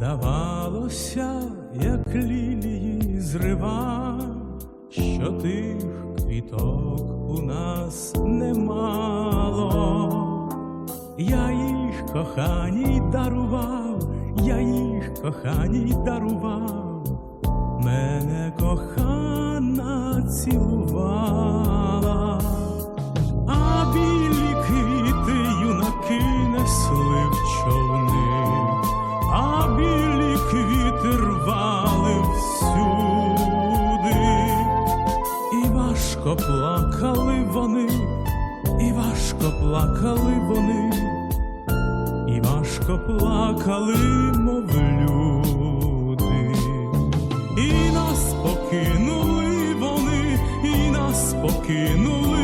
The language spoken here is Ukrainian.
Здавалося, як лілії зрива, що тих квіток у нас немало. Я їх коханій дарував, я їх коханій дарував, мене кохана цілувала, квіти всюди, і важко плакали вони, і важко плакали вони, і важко плакали, мов люди, і нас покинули вони, і нас покинули